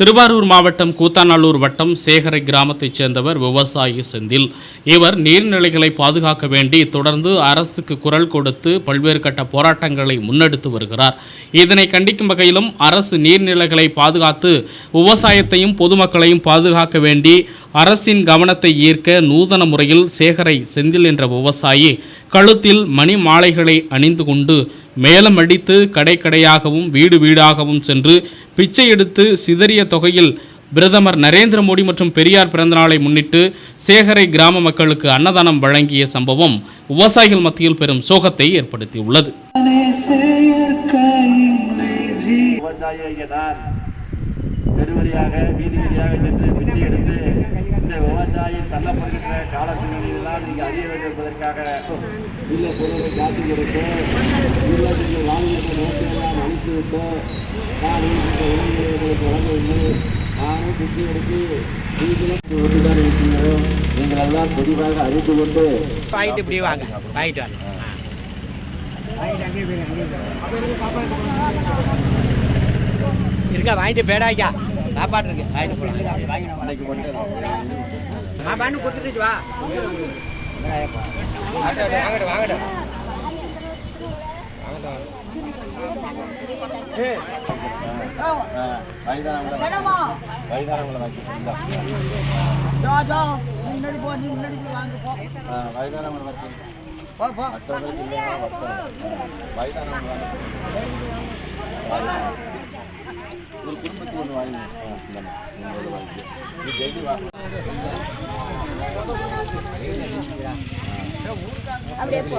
திருவாரூர் மாவட்டம் கூத்தாநல்லூர் வட்டம் சேகரை கிராமத்தைச் சேர்ந்தவர் விவசாயி செந்தில். இவர் நீர்நிலைகளை பாதுகாக்க வேண்டி தொடர்ந்து அரசுக்கு குரல் கொடுத்து பல்வேறு கட்ட போராட்டங்களை முன்னெடுத்து வருகிறார். இதனை கண்டிக்கும் வகையிலும் அரசு நீர்நிலைகளை பாதுகாத்து விவசாயத்தையும் பொதுமக்களையும் பாதுகாக்க வேண்டி அரசின் கவனத்தை ஈர்க்க நூதன முறையில் சேகரை செந்தில் என்ற விவசாயி கழுத்தில் மணி மாலைகளை அணிந்து கொண்டு மேலம் அடித்து கடை கடையாகவும் வீடு வீடாகவும் சென்று பிச்சை எடுத்து சிதறிய தொகையில் பிரதமர் நரேந்திர மோடி மற்றும் பெரியார் பிறந்தநாளை முன்னிட்டு சேகரை கிராம மக்களுக்கு அன்னதானம் வழங்கிய சம்பவம் விவசாயிகள் மத்தியில் பெரும் சோகத்தை ஏற்படுத்தியுள்ளது. தள்ளப்படுகின்ற கால சூழ்நிலையெல்லாம் நீங்கள் அறிய வேண்டும் என்பதற்காக இல்லை பொருளை காட்டி கொடுத்து இல்ல நீங்கள் வாங்கியிருந்த இந்த உணவுகளை உங்களுக்கு வழங்கவில்லை நானும் பிச்சை எடுத்து தெளிவாக அறிந்து கொண்டு வாங்கிட்டு இப்படி வாங்க. வாங்கிட்டு வாங்க. இருக்கா? வாங்கிட்டு பேடாக்கா சாப்பாடு இருக்கு. வாங்கிட்டு கொடுத்துட்டு வா. வாங்கட்டு வாங்கட்டு வயதானவங்களை வயதானவங்களை வாங்கிட்டு வயதானவங்களை வாங்கி மற்றவங்களுக்கு இல்லையா வயதானவங்க ஒரு குடும்பத்துக்கு ஒன்று வாங்கி வாங்கி டெய்லி வாங்க அப்படியே போ.